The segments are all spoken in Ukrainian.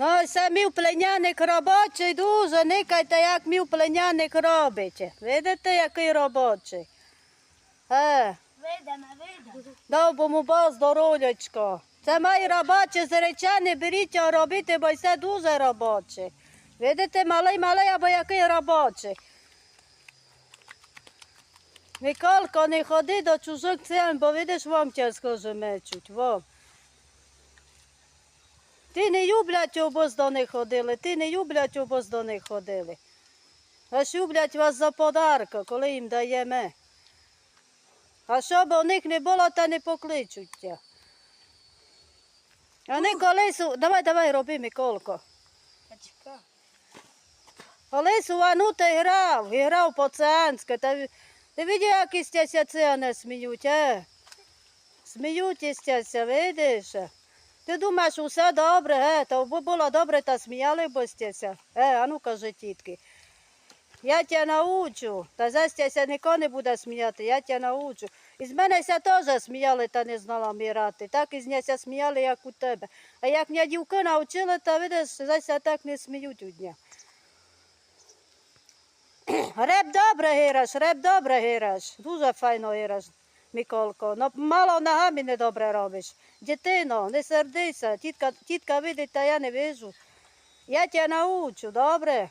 Ну, це мій племянник робочий дуже, никайте, як мій племянник робить. Видите, який робочий? Е, Видимо, видимо. довбому бо здоров'ячко. Це мої робочі зречені, беріть його робити, бо це дуже робочий. Видите, малий, малий, або який робочий. Миколко, не ходи до чужих цен, бо видиш, вам тяжко мечуть, вам. Ти не люблять, обоз до них ходили, ти не люблять, обоз до них ходили. Аж люблять вас за подарка, коли їм даємо. А щоб у них не було, та не покличуть. Вони колись, давай, давай, роби, Миколко. Колись у Ванути грав, і грав по-циганськи. Та ти видиш, як істяся цигани сміють, е? Сміють істяся, видиш? Ти думаєш, усе добре, е? Та бо було добре, та сміяли б істяся. Е, а ну кажи, тітки. Я тебе научу, та застяся ніхто не буде сміяти, я тебе научу. І з мене ся теж сміяли та не знала мірати. Так із ся сміяли, як у тебе. А як мене дівки навчили, та видиш, зася так не сміють у дня. Реп добре гираш, реп добре гираш. Дуже файно гираш, Миколко. Но мало ногами не добре робиш. Дитино, не сердися. Тітка, тітка видить, та я не вижу. Я тебе научу, добре?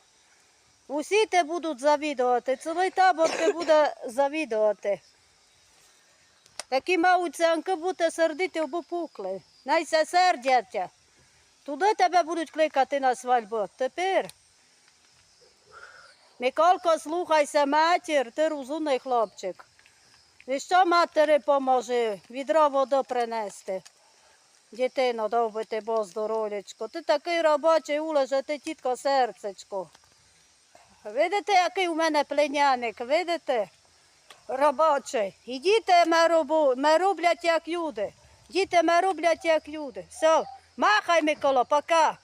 Усі те будуть завідувати, цілий табор те буде завідувати. Такі мають цянки бути сердити або пукли. Найся сердяться. Туди тебе будуть кликати на свадьбу. Тепер. Миколко, слухайся матір, ти розумний хлопчик. І що матері поможе відро воду принести? Дитино, довбити бо здоров'ячко. Ти такий робочий улеже, ти тітко серцечко. Видите, який у мене племянник, видите? Робочий. І діти ме роблять як люди. Діти ме роблять як люди. Все, махай, Микола, пока.